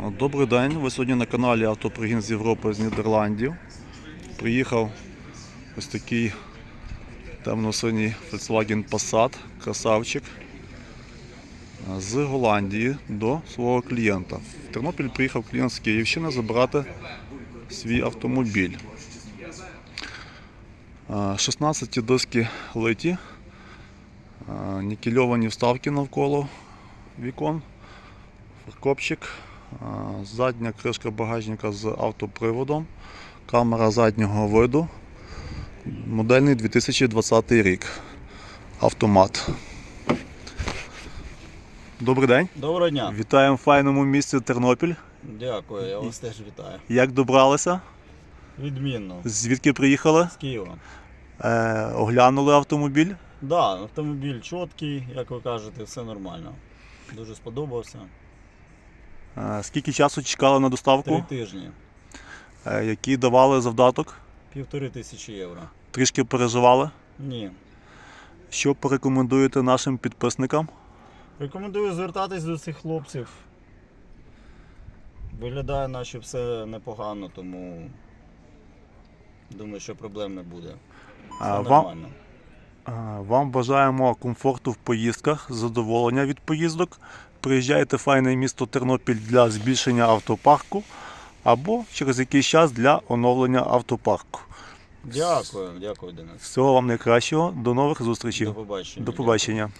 Добрий день. Ви сьогодні на каналі Автопригін з Європи з Нідерландів. Приїхав ось такий темно-синій Volkswagen Passat, красавчик з Голландії до свого клієнта. В Тернопіль приїхав клієнт з Київщини забрати свій автомобіль. Е, 16 диски литі, нікельовані вставки навколо вікон, фаркопчик, е, задня кришка багажника з автоприводом, камера заднього виду, модельний 2020 рік. Автомат. Добрий день. Доброго дня. Вітаємо в файному місці Тернопіль. Дякую, я вас теж вітаю. Як добралися? Відмінно. Звідки приїхали? З Києва. Е, оглянули автомобіль. Да, автомобіль чіткий, як ви кажете, все нормально. Дуже сподобався. Е, скільки часу чекали на Три доставку? тижні, Е, який давали завдаток? півтори тисячі євро. Трішки переживали. Ні. Що порекомендуєте нашим підписникам? Рекомендую звертатись до цих хлопців. Виглядає, наче все непогано, тому думаю, що проблем не буде. Все А, вам, нормально. е, вам бажаємо комфорту в поїздках, задоволення від поїздок. Приїжджайте в файне місто Тернопіль для збільшення автопарку або через якийсь час для оновлення автопарку. Дякую, дякую, Денис. Всього вам найкращого, до нових зустрічей. До побачення. До побачення.